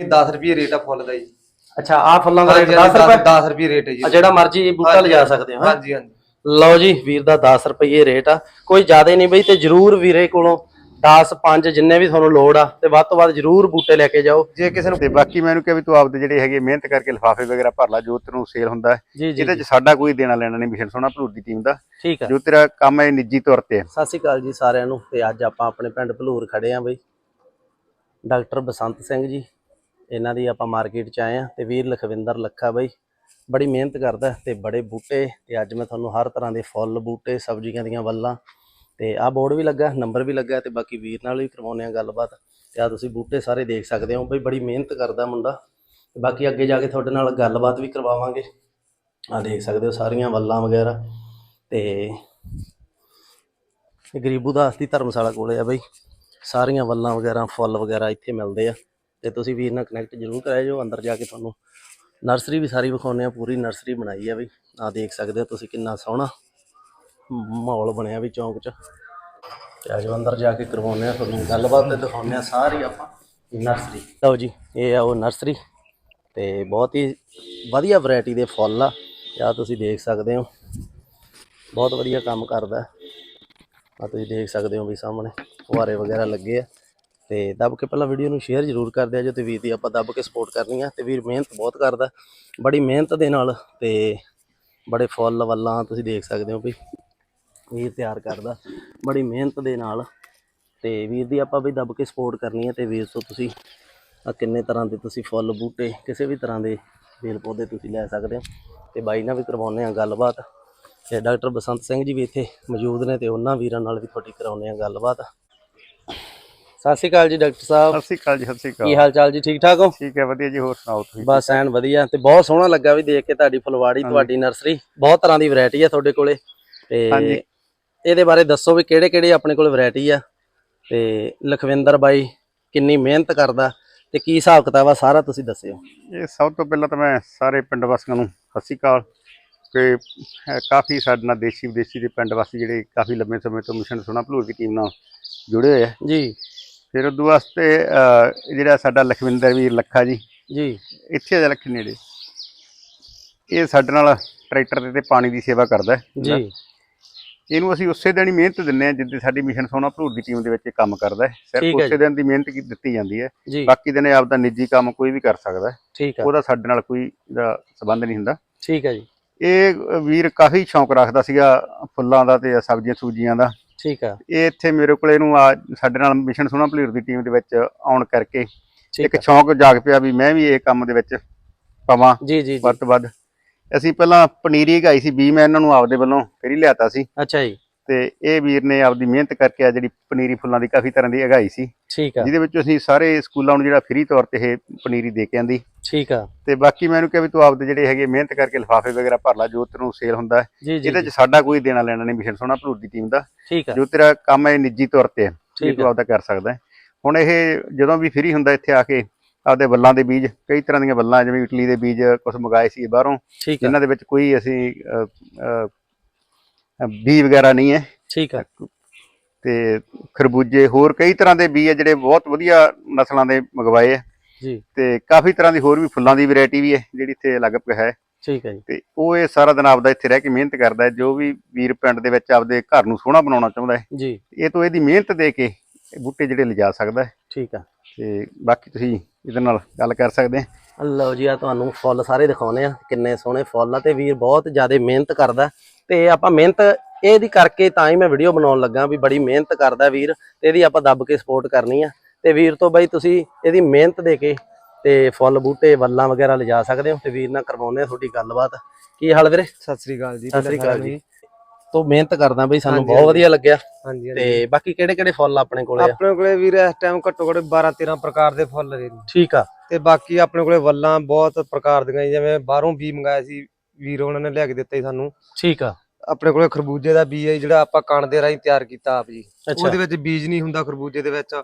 ਇਹ 10 ਰੁਪਏ ਰੇਟ ਆ ਫੁੱਲ ਦਾ ਜੀ। ਅੱਛਾ ਆ ਫੁੱਲਾਂ ਦਾ ਰੇਟ ਹਾਂਜੀ, 10 ਰੁਪਏ? 10 ਰੁਪਏ ਰੇਟ ਹੈ ਜੀ। ਆ ਜਿਹੜਾ ਮਰਜ਼ੀ ਬੂਟਾ ਲਿਜਾ ਸਕਦੇ ਹੋ? ਹਾਂਜੀ ਹਾਂਜੀ। ਲਓ ਜੀ ਵੀਰ ਦਾ 10 ਰੁਪਏ ਰੇਟ ਆ। ਕੋਈ ਜ਼ਿਆਦਾ ਨਹੀਂ ਬਈ ਤੇ ਜਰੂਰ ਵੀਰੇ ਕੋਲੋਂ 10 5 ਜਿੰਨੇ ਵੀ ਤੁਹਾਨੂੰ ਲੋੜ ਆ ਤੇ ਵੱਧ ਤੋਂ ਵੱਧ ਜਰੂਰ ਬੂਟੇ ਲੈ ਕੇ ਜਾਓ। ਜੇ ਕਿਸੇ ਨੂੰ ਤੇ ਬਾਕੀ ਮੈਨੂੰ ਕਿਹਾ ਵੀ ਤੂੰ ਆਪਦੇ ਜਿਹੜੇ ਹੈਗੇ ਮਿਹਨਤ ਕਰਕੇ ਲਿਫਾਫੇ ਵਗੈਰਾ ਭਰ ਲਾ ਜੋ ਤੈਨੂੰ ਸੇਲ ਹੁੰਦਾ ਇਹਦੇ ਚ ਸਾਡਾ ਕੋਈ ਦੇਣਾ ਲੈਣਾ ਨਹੀਂ ਮਿਸ਼ਨ ਸੋਨਾ ਭਲੂਰ ਦੀ ਟੀਮ ਦਾ। ਠੀਕ ਆ। ਜੋ ਤੇਰਾ ਕੰਮ ਹੈ ਨਿੱਜੀ ਤੌਰ ਤੇ। ਸਤਿ ਸ਼੍ਰੀ ਅਕਾਲ ਜੀ ਸਾਰਿਆਂ ਨੂੰ ਤੇ ਅੱਜ ਆਪਾਂ ਆਪਣੇ ਪਿੰਡ ਭਲੂਰ ਖੜੇ ਆਂ ਬਈ। ਡਾਕਟਰ ਬਸੰਤ ਸਿੰਘ ਜੀ ਇਹਨਾਂ ਦੀ ਆਪਾਂ ਮਾਰਕੀਟ ਚ ਆਏ ਆਂ ਤੇ ਵੀਰ ਲਖਵਿੰਦਰ ਲੱਖਾ ਬਾਈ ਬੜੀ ਮਿਹਨਤ ਕਰਦਾ ਤੇ ਬੜੇ ਬੂਟੇ ਤੇ ਅੱਜ ਮੈਂ ਤੁਹਾਨੂੰ ਹਰ ਤਰ੍ਹਾਂ ਦੇ ਫੁੱਲ, ਬੂਟੇ, ਸਬਜ਼ੀਆਂ ਦੀਆਂ ਵੱਲਾਂ ਤੇ ਆਹ ਬੋਰਡ ਵੀ ਲੱਗਾ ਨੰਬਰ ਵੀ ਲੱਗਾ ਤੇ ਬਾਕੀ ਵੀਰ ਨਾਲ ਵੀ ਕਰਵਾਉਂਦੇ ਆ ਗੱਲਬਾਤ ਤੇ ਆ ਤੁਸੀਂ ਬੂਟੇ ਸਾਰੇ ਦੇਖ ਸਕਦੇ ਹੋ ਬਈ ਬੜੀ ਮਿਹਨਤ ਕਰਦਾ ਮੁੰਡਾ ਤੇ ਬਾਕੀ ਅੱਗੇ ਜਾ ਕੇ ਤੁਹਾਡੇ ਨਾਲ ਗੱਲਬਾਤ ਵੀ ਕਰਵਾਵਾਂਗੇ। ਆ ਦੇਖ ਸਕਦੇ ਹੋ ਸਾਰੀਆਂ ਵੱਲਾਂ ਵਗੈਰਾ ਤੇ ਇਹ ਗਰੀਬੂ ਦਾਸ ਦੀ ਧਰਮਸ਼ਾਲਾ ਕੋਲੇ ਆ ਬਈ। ਸਾਰੀਆਂ ਵੱਲਾਂ ਵਗੈਰਾ, ਫੁੱਲ ਵਗੈਰਾ ਇੱਥੇ ਮਿਲਦੇ ਆ। ਤੇ ਤੁਸੀਂ ਵੀਰ ਨਾਲ ਕਨੈਕਟ ਜ਼ਰੂਰ ਕਰਾਇਓ ਜੋ ਅੰਦਰ ਜਾ ਕੇ ਤੁਹਾਨੂੰ ਨਰਸਰੀ ਵੀ ਸਾਰੀ ਵਿਖਾਉਂਦੇ ਆ ਪੂਰੀ ਨਰਸਰੀ ਬਣਾਈ ਆ ਵੀ ਆ ਦੇਖ ਸਕਦੇ ਹੋ ਤੁਸੀਂ ਕਿੰਨਾ ਸੋਹਣਾ ਮਾਹੌਲ ਬਣਿਆ ਵੀ ਚੌਂਕ 'ਚ। ਤੇ ਆਜੋ ਅੰਦਰ ਜਾ ਕੇ ਕਰਵਾਉਂਦੇ ਆ ਤੁਹਾਨੂੰ ਗੱਲਬਾਤ ਤੇ ਦਿਖਾਉਂਦੇ ਆ ਸਾਰੀ ਆਪਾਂ ਨਰਸਰੀ ਲਓ ਜੀ, ਇਹ ਆ ਉਹ ਨਰਸਰੀ ਤੇ ਬਹੁਤ ਹੀ ਵਧੀਆ ਵੈਰਾਈਟੀ ਦੇ ਫੁੱਲ ਆ। ਆ ਤੁਸੀਂ ਦੇਖ ਸਕਦੇ ਹੋ, ਬਹੁਤ ਵਧੀਆ ਕੰਮ ਕਰਦਾ। ਆ ਤੁਸੀਂ ਦੇਖ ਸਕਦੇ ਹੋ ਵੀ ਸਾਹਮਣੇ, ਫੁਹਾਰੇ ਵਗੈਰਾ ਲੱਗੇ ਆ। ਤੇ ਦੱਬ ਕੇ ਪਹਿਲਾਂ ਵੀਡੀਓ ਨੂੰ ਸ਼ੇਅਰ ਜ਼ਰੂਰ ਕਰ ਦਿਆ ਜੋ ਤੇ ਵੀਰ ਦੀ ਆਪਾਂ ਦੱਬ ਕੇ ਸਪੋਰਟ ਕਰਨੀ ਆ ਤੇ ਵੀਰ ਮਿਹਨਤ ਬਹੁਤ ਕਰਦਾ, ਬੜੀ ਮਿਹਨਤ ਦੇ ਨਾਲ ਤੇ ਬੜੇ ਫੁੱਲ ਵੱਲਾਂ ਤੁਸੀਂ ਦੇਖ ਸਕਦੇ ਹੋ ਵੀ ਵੀਰ ਤਿਆਰ ਕਰਦਾ, ਬੜੀ ਮਿਹਨਤ ਦੇ ਨਾਲ ਤੇ ਵੀਰ ਦੀ ਆਪਾਂ ਵੀ ਦੱਬ ਕੇ ਸਪੋਰਟ ਕਰਨੀ ਹੈ ਤੇ ਵੀਰ ਤੋਂ ਤੁਸੀਂ ਆ ਕਿੰਨੇ ਤਰ੍ਹਾਂ ਦੇ ਤੁਸੀਂ ਫੁੱਲ ਬੂਟੇ, ਕਿਸੇ ਵੀ ਤਰ੍ਹਾਂ ਦੇ ਬੇਲ ਪੌਦੇ ਤੁਸੀਂ ਲੈ ਸਕਦੇ ਹੋ ਤੇ ਬਾਈ ਨਾਲ ਵੀ ਕਰਵਾਉਂਦੇ ਆ ਗੱਲਬਾਤ ਤੇ ਡਾਕਟਰ ਬਸੰਤ ਸਿੰਘ ਜੀ ਵੀ ਇੱਥੇ ਮੌਜੂਦ ਨੇ ਤੇ ਉਹਨਾਂ ਵੀਰਾਂ ਨਾਲ ਵੀ ਤੁਹਾਡੀ ਕਰਾਉਂਦੇ ਆ ਗੱਲਬਾਤ। ਸਤਿ ਸ਼੍ਰੀ ਅਕਾਲ ਜੀ ਡਾਕਟਰ ਸਾਹਿਬ। ਸਤਿ ਸ਼੍ਰੀ ਅਕਾਲ ਜੀ ਸਤਿ ਸ਼੍ਰੀ ਕੀ ਅਕਾਲ ਹਾਲ ਚਾਲ ਜੀ ਠੀਕ ਠਾਕ ਹੋ? ਠੀਕ ਹੈ ਵਧੀਆ ਜੀ ਹੋਰ ਸੁਣਾਓ ਤੁਸੀਂ? ਬਸ ਐਨ ਵਧੀਆ ਤੇ ਬਹੁਤ ਸੋਹਣਾ ਲੱਗਾ ਵੀ ਦੇਖ ਕੇ ਤੁਹਾਡੀ ਫੁਲਵਾੜੀ ਤੁਹਾਡੀ ਨਰਸਰੀ। ਬਹੁਤ ਤਰ੍ਹਾਂ ਦੀ ਵੈਰਾਈਟੀ ਆ ਤੁਹਾਡੇ ਕੋਲੇ ਤੇ ਹਾਂਜੀ। ਇਹਦੇ ਬਾਰੇ ਦੱਸੋ ਵੀ ਕਿਹੜੇ ਕਿਹੜੇ ਆਪਣੇ ਕੋਲ ਵੈਰਾਈਟੀ ਆ ਤੇ ਲਖਵਿੰਦਰ ਬਾਈ ਕਿੰਨੀ ਮਿਹਨਤ ਕਰਦਾ ਤੇ ਕੀ ਹਿਸਾਬ ਕਿਤਾਬ ਆ ਸਾਰਾ ਤੁਸੀਂ ਦੱਸਿਓ। ਇਹ ਸਭ ਤੋਂ ਪਹਿਲਾਂ ਤਾਂ ਮੈਂ ਸਾਰੇ ਪਿੰਡ ਵਾਸੀਆਂ ਨੂੰ ਸਤਿ ਸ਼੍ਰੀ ਅਕਾਲ ਕਿ ਕਾਫੀ ਸਾਡੇ ਨਾਲ ਦੇਸ਼ੀ ਵਿਦੇਸ਼ੀ ਦੇ ਪਿੰਡ ਵਾਸੀ ਜਿਹੜੇ ਕਾਫੀ ਲੰਬੇ ਸਮੇਂ ਤੋਂ ਮਿਸ਼ਨ ਸੋਨਾ ਭਲੂਰ ਦੀ ਟੀਮ ਨਾਲ ਜੁੜੇ ਹੋਏ ਆ। ਜੀ। ਫਿਰ ਉਦੋਂ ਵਾਸਤੇ ਜਿਹੜਾ ਸਾਡਾ ਲਖਵਿੰਦਰ ਵੀਰ ਲੱਖਾ ਜੀ ਜੀ। ਇੱਥੇ ਜਾ ਲੱਖੇ ਨੇੜੇ। ਇਹ ਸਾਡੇ ਨਾਲ ਟਰੈਕਟਰ ਤੇ ਤੇ ਪਾਣੀ ਦੀ ਸੇਵਾ ਕਰਦਾ ਹੈ। ਜੀ। ਇਹਨੂੰ ਅਸੀਂ ਉਸੇ ਦਿਨ ਹੀ ਮਿਹਨਤ ਦਿੰਨੇ ਆ ਜਿੱਦੇ ਸਾਡੀ ਮਿਸ਼ਨ ਸੋਨਾ ਭਲੂਰ ਦੀ ਟੀਮ ਦੇ ਵਿੱਚ ਕੰਮ ਕਰਦਾ ਹੈ। ਸਿਰਫ ਹੈ ਉਸੇ ਦਿਨ ਦੀ ਮਿਹਨਤ ਕੀ ਦਿੱਤੀ ਜਾਂਦੀ ਹੈ। ਬਾਕੀ ਦਿਨ ਇਹ ਆਪਦਾ ਨਿੱਜੀ ਕੰਮ ਕੋਈ ਵੀ ਕਰ ਸਕਦਾ ਹੈ। ਉਹਦਾ ਸਾਡੇ ਨਾਲ ਕੋਈ ਇਹਦਾ ਸਬੰਧ ਨਹੀਂ ਹੁੰਦਾ। ਠੀਕ ਆ ਜੀ। ਇਹ ਵੀਰ ਕਾਫੀ ਸ਼ੌਂਕ ਰੱਖਦਾ ਸੀਗਾ ਫੁੱਲਾਂ ਦਾ ਤੇ ਸਬਜ਼ੀਆਂ ਸੂਜੀਆਂ ਦਾ। ਠੀਕ ਆ। ਇਹ ਇੱਥੇ ਮੇਰੇ ਕੋਲ ਇਹਨੂੰ ਆ ਸਾਡੇ ਨਾਲ ਮਿਸ਼ਨ ਸੋਨਾ ਭਲੂਰ ਦੀ ਟੀਮ ਦੇ ਵਿੱਚ ਆਉਣ ਕਰਕੇ ਇੱਕ ਸ਼ੌਂਕ ਜਾਗ ਪਿਆ ਵੀ ਮੈਂ ਵੀ ਇਹ ਕੰਮ ਦੇ ਵਿੱਚ ਪਵਾਂ ਜੀ ਜੀ ਵੱਧ ਤੋਂ ਵੱਧ। ਅਸੀਂ ਪਹਿਲਾਂ ਪਨੀਰੀ ਗਾਈ ਸੀ ਬੀ ਮੈਂ ਇਹਨਾਂ ਨੂੰ ਆਪਦੇ ਵੱਲੋਂ ਫਿਰ ਲਿਆਤਾ ਸੀ। ਅੱਛਾ ਜੀ। ਤੇ ਇਹ ਵੀਰ ਨੇ ਆਪਦੀ ਮਿਹਨਤ ਕਰਕੇ ਆ ਜਿਹੜੀ ਪਨੀਰੀ ਫੁੱਲਾਂ ਦੀ ਕਾਫੀ ਤਰ੍ਹਾਂ ਦੀ ਉਗਾਈ ਸੀ। ਠੀਕ ਆ। ਜਿਹਦੇ ਵਿੱਚ ਅਸੀਂ ਸਾਰੇ ਸਕੂਲਾਂ ਨੂੰ ਜਿਹੜਾ ਫ੍ਰੀ ਤੌਰ ਤੇ ਇਹ ਪਨੀਰੀ ਦੇ ਕੇ ਆਂਦੀ। ਠੀਕ ਆ। ਤੇ ਬਾਕੀ ਮੈਨੂੰ ਕਿਹਾ ਵੀ ਤੂੰ ਆਪਦੇ ਜਿਹੜੇ ਹੈਗੇ ਮਿਹਨਤ ਕਰਕੇ ਲਿਫਾਫੇ ਵਗੈਰਾ ਭਰ ਲਾ ਜੋ ਤੈਨੂੰ ਸੇਲ ਹੁੰਦਾ ਇਹਦੇ ਚ ਸਾਡਾ ਕੋਈ ਦੇਣਾ ਲੈਣਾ ਨਹੀਂ ਮਿਸ਼ਨ ਸੋਨਾ ਭਲੂਰ ਦੀ ਟੀਮ ਦਾ। ਠੀਕ ਆ। ਜੋ ਤੇਰਾ ਕੰਮ ਹੈ ਨਿੱਜੀ ਤੌਰ ਤੇ ਹੈ ਇਹ ਤੂੰ। ਆਪਦਾ ਕਰ ਸਕਦਾ। ਹੁਣ ਇਹ ਜਦੋਂ ਵੀ ਫ੍ਰੀ ਹੁੰਦਾ ਇੱਥੇ ਆ ਕੇ ਆਪਦੇ ਵੱਲਾਂ ਦੇ ਬੀਜ ਕਈ ਤਰ੍ਹਾਂ ਦੀਆਂ ਵੱਲਾਂ ਜਿਵੇਂ ਇਟਲੀ ਦੇ ਬੀਜ ਕੁਝ ਮੰਗਾਏ ਸੀ ਬਾਹਰੋਂ ਜਿਨ੍ਹਾਂ ਦੇ ਵਿੱਚ ਕੋਈ ਅਸੀਂ ਬੀ ਵਗੈਰਾ ਨਹੀਂ ਹੈ। ਠੀਕ ਆ ਤੇ ਖਰਬੂਜੇ ਹੋਰ ਕਈ ਤਰ੍ਹਾਂ ਦੇ ਬੀ ਹੈ ਜਿਹੜੇ ਬਹੁਤ ਵਧੀਆ ਨਸਲਾਂ ਦੇ ਮੰਗਵਾਏ ਹੈ। ਜੀ। ਤੇ ਕਾਫੀ ਤਰ੍ਹਾਂ ਦੀ ਹੋਰ ਵੀ ਫੁੱਲਾਂ ਦੀ ਵੈਰਾਈਟੀ ਵੀ ਹੈ ਜਿਹੜੀ ਇੱਥੇ ਲਗਭਗ ਹੈ। ਠੀਕ ਜੀ। ਤੇ ਉਹ ਇਹ ਸਾਰਾ ਦਿਨ ਆਪਦਾ ਇੱਥੇ ਰਹਿ ਕੇ ਮਿਹਨਤ ਕਰਦਾ ਹੈ। ਜੋ ਵੀ ਵੀਰ ਪਿੰਡ ਦੇ ਵਿੱਚ ਆਪਦੇ ਘਰ ਨੂੰ ਸੋਹਣਾ ਬਣਾਉਣਾ ਚਾਹੁੰਦਾ ਹੈ। ਜੀ। ਇਹ ਤੋਂ ਇਹਦੀ ਮਿਹਨਤ ਦੇ ਕੇ ਇਹ ਬੂਟੇ ਜਿਹੜੇ ਲਿਜਾ ਸਕਦਾ ਹੈ। ਠੀਕ ਆ ਤੇ ਬਾਕੀ ਤੁਸੀਂ ਇਹਦੇ ਨਾਲ ਗੱਲ ਕਰ ਸਕਦੇ ਆ ਲਓ ਜੀ ਆ ਤੁਹਾਨੂੰ ਫੁੱਲ ਸਾਰੇ ਦਿਖਾਉਨੇ ਆ। ਕਿੰਨੇ ਸੋਹਣੇ ਫੁੱਲ ਆ ਤੇ ਵੀਰ ਬਹੁਤ ਜ਼ਿਆਦਾ ਮਿਹਨਤ ਕਰਦਾ ਤੇ ਆਪਾਂ ਮਿਹਨਤ ਇਹਦੀ ਕਰਕੇ ਤਾਂ ਹੀ ਮੈਂ ਵੀਡੀਓ ਬਣਾਉਣ ਲੱਗਾ ਵੀ ਬੜੀ ਮਿਹਨਤ ਕਰਦਾ ਵੀਰ ਤੇ ਇਹਦੀ ਆਪਾਂ ਦੱਬ ਕੇ ਸਪੋਰਟ ਕਰਨੀ ਆ। ਤੇ ਵੀਰ ਤੋਂ ਬਾਈ ਤੁਸੀਂ ਇਹਦੀ ਮਿਹਨਤ ਦੇ ਕੇ ਤੇ ਫੁੱਲ ਬੂਟੇ ਵੱਲਾਂ ਵਗੈਰਾ ਲਿਜਾ ਸਕਦੇ ਹੋ ਤੇ ਵੀਰ ਨਾਲ ਕਰਵਾਉਨੇ ਆ ਤੁਹਾਡੀ ਗੱਲਬਾਤ। ਕੀ ਹਾਲ ਵੀਰੇ? ਸਤਿ ਸ੍ਰੀ ਅਕਾਲ ਜੀ ਸਤਿ ਸ੍ਰੀ ਅਕਾਲ ਜੀ। ਤੂੰ ਮਿਹਨਤ ਕਰਦਾ ਬਈ ਸਾਨੂੰ ਬਹੁਤ ਵਧੀਆ ਲੱਗਿਆ। ਤੇ ਬਾਕੀ ਕਿਹੜੇ ਕਿਹੜੇ ਫੁੱਲ ਆਪਣੇ ਕੋਲੇ ਆ? ਆਪਣੇ ਕੋਲੇ ਵੀਰ ਇਸ ਟਾਈਮ ਘੱਟੋ ਘੱਟ 12 13 ਪ੍ਰਕਾਰ ਦੇ ਫੁੱਲ ਨੇ। ਠੀਕ ਆ। ਤੇ ਬਾਕੀ ਆਪਣੇ ਕੋਲੇ ਵੱਲਾਂ ਬਹੁਤ ਪ੍ਰਕਾਰ ਦੀਆਂ ਜਿਵੇਂ ਬਾਹਰੋਂ ਬੀ ਮੰਗਾਇਆ ਸੀ ਵੀਰ ਉਹਨਾਂ ਨੇ ਲਿਆ ਕੇ ਦਿੱਤਾ ਸਾਨੂੰ। ਠੀਕ ਆ। ਆਪਣੇ ਕੋਲੇ ਖਰਬੂਜੇ ਦਾ ਬੀਜ ਹੈ ਜੀ, ਜਿਹੜਾ ਆਪਾਂ ਕਣ ਦੇ ਰਾਹੀਂ ਤਿਆਰ ਕੀਤਾ ਆਪ ਜੀ। ਉਹਦੇ ਵਿੱਚ ਬੀਜ ਨਹੀਂ ਹੁੰਦਾ ਖਰਬੂਜੇ ਦੇ ਵਿੱਚ।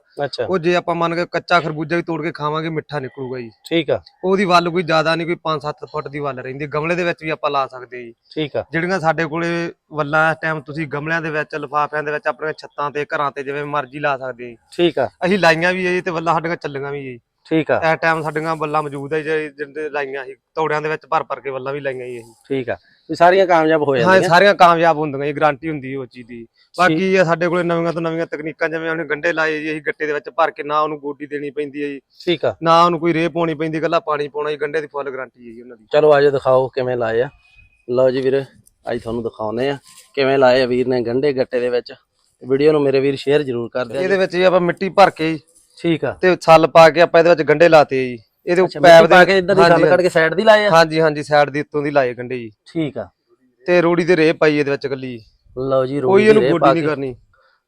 ਉਹ ਜੇ ਆਪਾਂ ਮੰਨ ਕੇ ਕੱਚਾ ਖਰਬੂਜਾ ਵੀ ਤੋੜ ਕੇ ਖਾਵਾਂਗੇ ਮਿੱਠਾ ਨਿਕਲੂਗਾ ਜੀ। ਠੀਕ ਆ। ਉਹਦੀ ਵੱਲ ਕੋਈ ਜ਼ਿਆਦਾ ਨਹੀਂ ਕੋਈ 5-7 ਫੁੱਟ ਦੀ ਵੱਲ ਰਹਿੰਦੀ। ਗਮਲੇ ਦੇ ਵਿੱਚ ਵੀ ਆਪਾਂ ਲਾ ਸਕਦੇ ਜੀ। ਠੀਕ ਆ। ਜਿਹੜੀਆਂ ਸਾਡੇ ਕੋਲੇ ਵੱਲਾਂ ਇਸ ਟਾਈਮ ਤੁਸੀਂ ਗਮਲਿਆਂ ਦੇ ਵਿੱਚ ਲਿਫਾਫਿਆਂ ਦੇ ਵਿੱਚ ਆਪਣੀਆਂ ਛੱਤਾਂ ਤੇ ਘਰਾਂ ਤੇ ਜਿਵੇਂ ਮਰਜ਼ੀ ਲਾ ਸਕਦੇ ਜੀ। ਠੀਕ ਆ। ਅਸੀਂ ਲਾਈਆਂ ਵੀ ਹੈ ਜੀ ਤੇ ਵੱਲਾਂ ਸਾਡੀਆਂ ਚੱਲੀਆਂ ਵੀ ਜੀ। ਠੀਕ ਆ। ਇਸ ਟਾਈਮ ਸਾਡੀਆਂ ਵੱਲਾਂ ਮੌਜੂਦ ਹੈ ਜਿਹੜੇ ਲਾਈਆਂ ਸੀ ਤੌੜਿਆਂ ਦੇ ਵਿੱਚ ਭਰ ਭਰ ਕੇ ਵੱਲਾਂ ਵੀ ਲਾਈਆਂ ਸੀ ਅਸੀਂ ਠੀਕ ਆ। ਵੀ ਸਾਰੀਆਂ ਕਾਮਯਾਬ ਹੋ ਹਾਂ ਜਾਂਦੀਆਂ। ਇਹ ਸਾਰੀਆਂ ਕਾਮਯਾਬ ਹੁੰਦੀਆਂ ਜੀ ਗਾਰੰਟੀ ਹੁੰਦੀ ਹੈ ਉਹ ਚੀਜ਼ ਦੀ। ਬਾਕੀ ਇਹ ਸਾਡੇ ਕੋਲੇ ਨਵੀਆਂ ਤੋਂ ਨਵੀਆਂ ਤਕਨੀਕਾਂ ਜਿਵੇਂ ਉਹਨੇ ਗੰਡੇ ਲਾਏ ਜੀ ਅਸੀਂ ਗੱਟੇ ਦੇ ਵਿੱਚ ਭਰ ਕੇ ਨਾ ਉਹਨੂੰ ਗੋਡੀ ਦੇਣੀ ਪੈਂਦੀ ਹੈ ਜੀ। ਠੀਕ ਆ। ਨਾ ਉਹਨੂੰ ਕੋਈ ਰੇਹ ਪਾਉਣੀ ਪੈਂਦੀ ਗੱਲਾਂ ਪਾਣੀ ਪਾਉਣਾ ਜੀ ਗੰਡੇ ਦੀ ਫੁੱਲ ਗਾਰੰਟੀ ਹੈ ਜੀ ਉਹਨਾਂ ਦੀ। ਚਲੋ ਆਜੋ ਦਿਖਾਓ ਕਿਵੇਂ ਲਾਏ ਆ। ਲਓ ਜੀ ਵੀਰੇ ਅੱਜ ਤੁਹਾਨੂੰ ਦਿਖਾਉਨੇ ਆ ਕਿਵੇਂ ਲਾਏ ਆ ਵੀਰ ਨੇ ਗੰਡੇ ਗੱਟੇ ਦੇ ਵਿੱਚ। ਵੀਡੀਓ ਨੂੰ ਮੇਰੇ ਵੀਰ ਸ਼ੇਅਰ ਜ਼ਰੂਰ ਕਰ ਦਿਓ ਇਹਦੇ ਵਿੱਚ ਜੀ ਆਪਾਂ ਮਿੱਟੀ ਭਰ ਕੇ ਜੀ ਠੀਕ ਆ। ਤੇ ਛੱਲ ਪਾ ਕੇ ਆਪਾਂ ਇਹਦੇ ਵਿੱਚ ਗੰਡੇ ਲਾਤੇ ਜੀ। ਇਹਦੇ ਪੈਪ ਪਾ ਕੇ ਇੱਧਰ ਦੀ ਹਾਂਜੀ, ਗੱਲ ਕੱਢ ਕੇ ਸਾਈਡ ਦੀ ਲਾਏ ਆ? ਹਾਂਜੀ ਹਾਂਜੀ ਸਾਈਡ ਦੀ ਉੱਤੋਂ ਦੀ ਲਾਏ ਗੰਡੇ ਜੀ। ਠੀਕ ਆ। ਤੇ ਰੋੜੀ ਦੇ ਰੇਹ ਪਾਈ ਇਹਦੇ ਵਿੱਚ ਕੱਲੀ ਲਓ ਜੀ ਕੋਈ ਰੋਈ ਇਹਨੂੰ ਗੋਡੀ ਨਹੀਂ ਕਰਨੀ।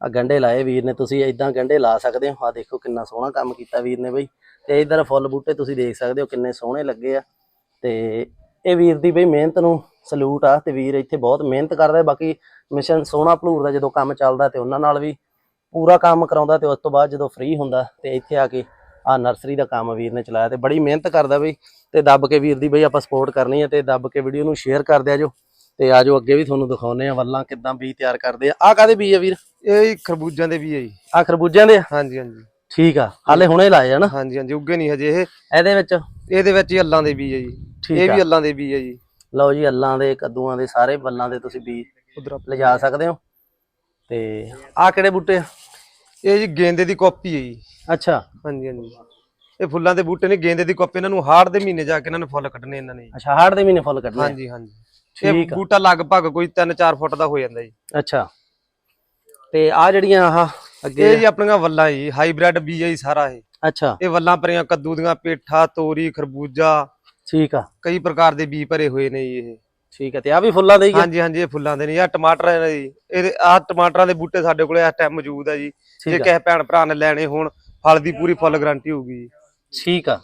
ਆ ਗੰਡੇ ਲਾਏ ਵੀਰ ਨੇ ਤੁਸੀਂ ਇਦਾਂ ਗੰਡੇ ਲਾ ਸਕਦੇ ਹੋ। ਆ ਦੇਖੋ ਕਿੰਨਾ ਸੋਹਣਾ ਕੰਮ ਕੀਤਾ ਵੀਰ ਨੇ ਬਈ। ਤੇ ਇਧਰ ਫੁੱਲ ਬੂਟੇ ਤੁਸੀਂ ਦੇਖ ਸਕਦੇ ਹੋ ਕਿੰਨੇ ਸੋਹਣੇ ਲੱਗੇ ਆ। ਤੇ ਇਹ ਵੀਰ ਦੀ ਬਈ ਮਿਹਨਤ ਨੂੰ ਸਲੂਟ ਆ ਤੇ ਵੀਰ ਇੱਥੇ ਬਹੁਤ ਮਿਹਨਤ ਕਰਦਾ। ਹੈ। ਬਾਕੀ ਮਿਸ਼ਨ ਸੋਹਣਾ ਭਲੂਰ ਦਾ ਜਦੋਂ ਕੰਮ ਚੱਲਦਾ ਤੇ ਉਹਨਾਂ ਨਾਲ ਵੀ ਪੂਰਾ ਕੰਮ ਕਰਾਉਂਦਾ ਤੇ ਉਸ ਤੋਂ ਬਾਅਦ ਜਦੋਂ ਫ੍ਰੀ ਹੁੰਦਾ ਤੇ ਇੱਥੇ ਆ ਕੇ ਆ ਨਰਸਰੀ ਦਾ ਕੰਮ ਵੀਰ ਨੇ ਚਲਾਇਆ ਤੇ ਬੜੀ ਮਿਹਨਤ ਕਰਦਾ ਬਈ ਤੇ ਦੱਬ ਕੇ ਵੀਰ ਦੀ ਬਈ ਆਪਾਂ ਸਪੋਰਟ ਕਰਨੀ ਹੈ ਤੇ ਦੱਬ ਕੇ ਵੀਡੀਓ ਨੂੰ ਸ਼ੇਅਰ ਕਰ ਦਿਆ ਜੋ ਤੇ ਆਜੋ ਅੱਗੇ ਵੀ ਤੁਹਾਨੂੰ ਦਿਖਾਉਨੇ ਆ ਵੱਲਾਂ ਕਿੱਦਾਂ ਬੀਜ ਤਿਆਰ ਕਰਦੇ ਆ। ਆ ਕਾਦੇ ਬੀਜ ਆ ਵੀਰ? ਇਹ ਖਰਬੂਜਿਆਂ ਦੇ ਵੀ ਹੈ ਜੀ। ਆ ਖਰਬੂਜਿਆਂ ਦੇ ਆ? ਹਾਂਜੀ ਹਾਂਜੀ। ਠੀਕ ਆ ਹਾਲੇ ਹੁਣੇ ਲਾਏ ਆ ਨਾ? ਹਾਂਜੀ ਹਾਂਜੀ ਉੱਗੇ ਨਹੀਂ ਹਜੇ ਇਹ। ਇਹਦੇ ਵਿੱਚ? ਇਹਦੇ ਵਿੱਚ ਹੀ ਅੱਲਾਂ ਦੇ ਵੀ ਹੈ ਜੀ। ਇਹ ਆ। ਵੀ ਅੱਲਾਂ ਦੇ ਵੀ ਹੈ ਜੀ। ਲਓ ਜੀ ਅੱਲਾਂ ਦੇ ਕੱਦੂਆਂ ਦੇ ਸਾਰੇ ਬੱਲਾਂ ਦੇ ਤੁਸੀਂ ਬੀਜ ਉਧਰ ਲਿਜਾ ਸਕਦੇ ਹੋ। ਤੇ ਆ ਕਿਹੜੇ ਬੂਟੇ ਆ? ਇਹ ਜੀ ਗੇਂਦੇ ਦੀ ਕਾਪੀ ਹੈ ਜੀ। ਅੱਛਾ। ਹਾਂਜੀ ਹਾਂਜੀ। ਇਹ ਫੁੱਲਾਂ ਦੇ ਬੂਟੇ ਨੇ ਗੇਂਦੇ ਦੀ ਕਾਪੀ ਇਹਨਾਂ ਨੂੰ ਹਾੜ ਦੇ ਮਹੀਨੇ ਜਾ ਕੇ ਇਹਨਾਂ ਨੇ ਫੁੱਲ ਕੱਢਣੇ ਇਹਨਾਂ ਨੇ ਜੀ। ਅੱਛਾ ਹਾੜ ਦੇ ਮਹੀਨੇ ਫੁੱਲ ਕੱਢਣੇ ਆ। ਹਾਂਜੀ ਹਾਂਜੀ। ਠੀਕ ਇਹ ਆ। ਬੂਟਾ ਲਗਭਗ ਕੋਈ 3-4 ਫੁੱਟ ਦਾ ਹੋ ਜਾਂਦਾ ਜੀ। ਅੱਛਾ। ਤੇ ਆ ਜਿਹੜੀਆਂ ਆਹ ਅੱਗੇ ਇਹ ਜੀ ਆਪਣੀਆਂ ਵੱਲਾਂ ਜੀ ਹਾਈਬ੍ਰਿਡ ਬੀਜ ਹੈ ਜੀ ਸਾਰਾ ਇਹ। ਅੱਛਾ। ਇਹ ਵੱਲਾਂ ਭਰੀਆਂ ਕੱਦੂ ਦੀਆਂ ਪੇਠਾ ਤੋਰੀ ਖਰਬੂਜਾ ਠੀਕ ਆ। ਕਈ ਪ੍ਰਕਾਰ ਦੇ ਬੀਜ ਭਰੇ ਹੋਏ ਨੇ ਜੀ ਇਹ। ਠੀਕ ਆ ਤੇ ਆ ਵੀ ਫੁੱਲਾਂ ਦੇ ਹੀ ਆ? ਹਾਂਜੀ ਹਾਂਜੀ ਇਹ ਫੁੱਲਾਂ ਦੇ ਨੇ ਆ ਟਮਾਟਰ ਨੇ ਜੀ। ਇਹ ਆ ਟਮਾਟਰਾਂ ਦੇ ਬੂਟੇ ਸਾਡੇ ਕੋਲੇ ਇਸ ਟਾਈਮ ਮੌਜੂਦ ਆ ਜੀ। ਜੇ ਆ। ਕਿਸੇ ਭੈਣ ਭਰਾ ਨੇ ਲੈਣੇ ਹੋਣ ਫਲ ਦੀ ਪੂਰੀ ਫੁੱਲ ਗਾਰੰਟੀ ਹੋਊਗੀ ਜੀ। ਠੀਕ ਆ।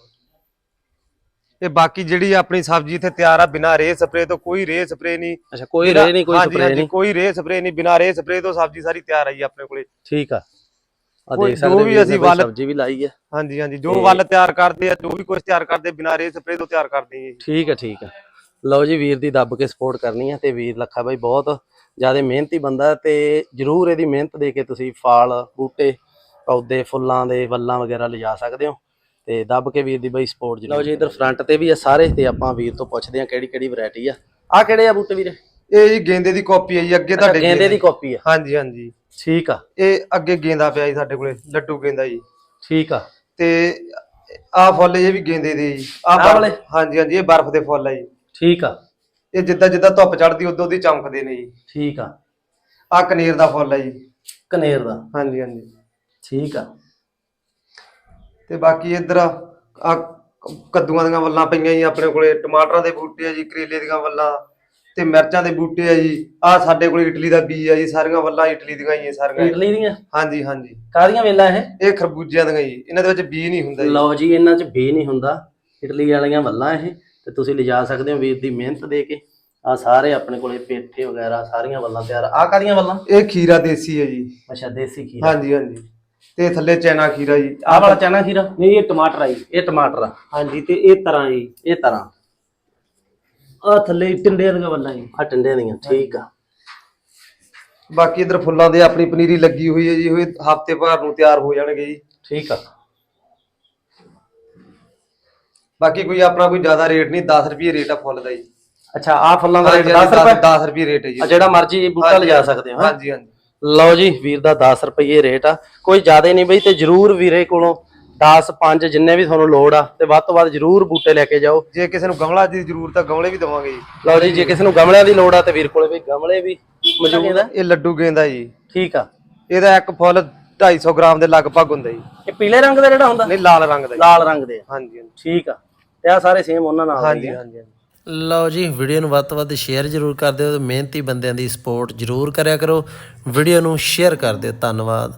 ਇਹ ਬਾਕੀ ਜਿਹੜੀ ਆਪਣੀ ਸਬਜ਼ੀ ਇੱਥੇ ਤਿਆਰ ਆ ਬਿਨਾਂ ਰੇ ਸਪਰੇ ਤੋਂ ਕੋਈ ਰੇ ਸਪਰੇ ਨਹੀਂ। ਅੱਛਾ ਕੋਈ ਰੇ ਨਹੀਂ ਕੋਈ ਹਾਂਜੀ, ਸਪਰੇ ਹਾਂਜੀ, ਨਹੀਂ। ਕੋਈ ਰੇ ਸਪਰੇ ਨਹੀਂ ਬਿਨਾਂ ਰੇ ਸਪਰੇ ਤੋਂ ਸਬਜ਼ੀ ਸਾਰੀ ਤਿਆਰ ਆ ਜੀ ਆਪਣੇ ਕੋਲੇ। ਠੀਕ ਆ। ਆ ਕੋਈ ਦੇਖ ਜੋ ਸਕਦੇ ਵੀ ਵੀਰ ਨੇ ਅਸੀਂ ਵੱਲ- ਸਬਜ਼ੀ ਵੀ ਲਾਈ ਆ। ਹਾਂਜੀ ਹਾਂਜੀ ਜੋ ਵੱਲ ਤਿਆਰ ਕਰਦੇ ਆ ਜੋ ਵੀ ਕੁਝ ਤਿਆਰ ਕਰਦੇ ਬਿਨਾਂ ਰੇ ਸਪਰੇ ਤੋਂ ਤਿਆਰ ਕਰਦੇ ਆ ਜੀ। ਠੀਕ ਹੈ ਠੀਕ ਹੈ ਲਓ ਜੀ ਵੀਰ ਦੀ ਦੱਬ ਕੇ ਸਪੋਰਟ ਕਰਨੀ ਹੈ ਤੇ ਵੀਰ ਲੱਖਾ ਬਾਈ ਬਹੁਤ ਜ਼ਿਆਦਾ ਮਿਹਨਤੀ ਬੰਦਾ ਤੇ ਜਰੂਰ ਇਹਦੀ ਮਿਹਨਤ ਦੇ ਕੇ ਤੁਸੀਂ ਫਲ ਬੂਟੇ ਪੌਦੇ ਫੁੱਲਾਂ ਦੇ ਵੱਲਾਂ ਵਗੈਰਾ ਲਿਜਾ ਸਕਦੇ ਹੋ ਤੇ ਦੱਬ ਕੇ ਵੀਰ ਦੀ ਬਾਈ ਸਪੋਰਟ ਲਓ ਜੀ ਇਧਰ ਫਰੰਟ ਤੇ ਵੀ ਆ ਸਾਰੇ ਤੇ ਆਪਾਂ ਵੀਰ ਤੋਂ ਪੁੱਛਦੇ ਆ ਕਿਹੜੀ ਕਿਹੜੀ ਵੈਰਾਈਟੀ ਆ। ਆ ਕਿਹੜੇ ਆ ਬੂਟੇ ਵੀਰੇ? ਇਹ ਜੀ ਗੇਂਦੇ ਦੀ ਕਾਪੀ ਹੈ ਜੀ ਅੱਗੇ ਤੁਹਾਡੇ ਗੇਂਦੇ ਦੀ ਕਾਪੀ ਆ। ਹਾਂਜੀ ਹਾਂਜੀ। ਠੀਕ ਆ। ਇਹ ਅੱਗੇ ਗੇਂਦਾ ਪਿਆ ਜੀ ਸਾਡੇ ਕੋਲੇ ਲੱਡੂ ਗੇਂਦਾ ਜੀ। ਠੀਕ ਆ। ਤੇ ਆਹ ਫੁੱਲ ਇਹ ਵੀ ਗੇਂਦੇ ਦੇ ਜੀ। ਬਰਫ਼- ਵਾਲੇ? ਹਾਂਜੀ ਹਾਂਜੀ ਇਹ ਬਰਫ਼ ਦੇ ਫੁੱਲ ਆ ਜੀ। ਠੀਕ ਆ। ਇਹ ਜਿੱਦਾਂ ਜਿੱਦਾਂ ਧੁੱਪ ਚੜਦੀ ਉਦੋਂ ਦੀ ਚਮਕਦੇ ਨੇ ਜੀ। ਠੀਕ ਆ। ਆਹ ਕਨੇਰ ਦਾ ਫੁੱਲ ਆ ਜੀ। ਕਨੇਰ ਦਾ। ਹਾਂਜੀ ਹਾਂਜੀ। ਠੀਕ ਆ। ਤੇ ਬਾਕੀ ਇੱਧਰ ਆ ਕੱਦੂਆਂ ਦੀਆਂ ਵੱਲਾਂ ਪਈਆਂ ਜੀ ਆਪਣੇ ਕੋਲੇ ਟਮਾਟਰਾਂ ਦੇ ਬੂਟੇ ਆ ਜੀ ਕਰੇਲੇ ਦੀਆਂ ਵੱਲਾਂ ਤੇ ਮਿਰਚਾਂ ਦੇ ਬੂਟੇ ਆ ਜੀ। ਆਹ ਸਾਡੇ ਕੋਲੇ ਇਟਲੀ ਦਾ ਬੀਜ ਆ ਜੀ ਸਾਰੀਆਂ ਵੱਲਾਂ ਇਟਲੀ ਦੀਆਂ ਹੀ ਆ ਸਾਰੀਆਂ ਇਟਲੀ ਦੀਆਂ? ਹਾਂਜੀ ਹਾਂਜੀ। ਕਾਦੀਆਂ ਵੇਲਾਂ ਇਹ? ਇਹ ਖਰਬੂਜਿਆਂ ਦੀਆਂ ਜੀ। ਇਹਨਾਂ ਦੇ ਵਿੱਚ ਬੀਜ ਨਹੀਂ ਹੁੰਦਾ ਜੀ। ਲਓ ਜੀ ਇਹਨਾਂ 'ਚ ਬੇ ਨਹੀਂ ਹੁੰਦਾ। ਇਟਲੀ ਵਾਲੀਆਂ ਵੱਲਾਂ ਇਹ। ਤੇ ਤੁਸੀਂ ਲਿਜਾ ਸਕਦੇ ਹੋ ਵੀਰ ਦੀ ਮਿਹਨਤ ਦੇ ਕੇ। ਆ ਸਾਰੇ ਆਪਣੇ ਕੋਲੇ ਪੇਠੇ ਵਗੈਰਾ ਸਾਰੀਆਂ ਵੱਲਾਂ ਤਿਆਰ। ਆ ਕਾਦੀਆਂ ਵੱਲਾਂ? ਇਹ ਖੀਰਾ ਦੇਸੀ ਹੈ ਜੀ। ਅੱਛਾ ਦੇਸੀ ਖੀਰਾ। ਹਾਂਜੀ ਹਾਂਜੀ। ਤੇ ਥੱਲੇ ਚੈਨਾ ਖੀਰਾ ਜੀ। ਆਹ ਵਾਲਾ ਚਨਾ ਖੀਰਾ? ਨਹੀਂ ਇਹ ਟਮਾਟਰ ਆ ਜੀ। ਇਹ ਟਮਾਟਰ ਆ। ਹਾਂਜੀ ਤੇ ਇਹ ਤਰ੍ਹਾਂ ਜੀ। ਇਹ ਤਰ੍ਹਾਂ। ਆ ਥੱਲੇ ਟਿੰਡੇ ਦੀਆਂ ਵੱਲਾਂ ਜੀ। ਆ ਟੰਡਿਆਂ ਦੀਆਂ ਠੀਕ ਆ। ਬਾਕੀ ਇਧਰ ਫੁੱਲਾਂ ਦੇ ਆਪਣੀ ਪਨੀਰੀ ਲੱਗੀ ਹੋਈ ਹੈ ਜੀ ਉਹ ਹਫ਼ਤੇ ਭਰ ਨੂੰ ਤਿਆਰ ਹੋ ਜਾਣਗੇ ਜੀ। ਠੀਕ ਆ। ਬਾਕੀ ਕੋਈ ਆਪਣਾ ਕੋਈ ਜ਼ਿਆਦਾ ਰੇਟ ਨਹੀਂ 10 ਰੁਪਏ ਰੇਟ ਆ ਫੁੱਲ ਦਾ ਜੀ। ਅੱਛਾ ਆ ਫੁੱਲਾਂ ਦਾ ਰੇਟ 10 10 ਰੁਪਏ? 10 ਰੁਪਏ ਰੇਟ ਹੈ ਜੀ। ਆ ਜਿਹੜਾ ਮਰਜ਼ੀ ਬੂਟਾ ਲਿਜਾ ਸਕਦੇ ਹੋ? ਹਾਂਜੀ ਹਾਂਜੀ। ਲਓ ਜੀ ਵੀਰ ਦਾ 10 ਰੁਪਏ ਰੇਟ ਆ। ਕੋਈ ਜ਼ਿਆਦਾ ਨਹੀਂ ਬਈ ਤੇ ਜਰੂਰ ਵੀਰੇ ਕੋਲੋਂ 10 5 ਜਿੰਨੇ ਵੀ ਤੁਹਾਨੂੰ ਲੋੜ ਆ ਤੇ ਵੱਧ ਤੋਂ ਵੱਧ ਜਰੂਰ ਬੂਟੇ ਲੈ ਕੇ ਜਾਓ। ਜੇ ਕਿਸੇ ਨੂੰ ਗਮਲਾ ਦੀ ਜ਼ਰੂਰਤ ਆ ਗਮਲੇ ਵੀ ਦਵਾਂਗੇ ਜੀ। ਲਓ ਜੀ ਜੇ ਕਿਸੇ ਨੂੰ ਗਮਲਿਆਂ ਦੀ ਲੋੜ ਆ ਤੇ ਵੀਰ ਕੋਲੇ ਵੀ ਗਮਲੇ ਵੀ ਮੌਜੂਦ ਆ। ਇਹ ਲੱਡੂ ਗੇਂਦਾ ਜੀ। ਠੀਕ ਆ। ਇਹਦਾ ਇੱਕ ਫੁੱਲ 250 ਗ੍ਰਾਮ ਦੇ ਲਗਭਗ ਹੁੰਦਾ ਜੀ। ਇਹ ਪੀਲੇ ਰੰਗ ਦਾ ਜਿਹੜਾ ਹੁੰਦਾ? ਨਹੀਂ ਲਾਲ ਰੰਗ ਦਾ ਲਾਲ ਰੰਗ ਦੇ ਹਾਂਜੀ। ਠੀਕ ਆ। ਤੇ ਆ ਸਾਰੇ ਸੇਮ ਉਹਨਾਂ ਨਾਲ ਹਾਂਜੀ ਹਾਂਜੀ। ਲਓ ਜੀ ਵੀਡੀਓ ਨੂੰ ਵੱਧ ਤੋਂ ਵੱਧ ਸ਼ੇਅਰ ਜ਼ਰੂਰ ਕਰ ਦਿਓ ਤੇ ਮਿਹਨਤੀ ਬੰਦਿਆਂ ਦੀ ਸਪੋਰਟ ਜ਼ਰੂਰ ਕਰਿਆ ਕਰੋ। ਵੀਡੀਓ ਨੂੰ ਸ਼ੇਅਰ ਕਰ ਦਿਓ। ਧੰਨਵਾਦ।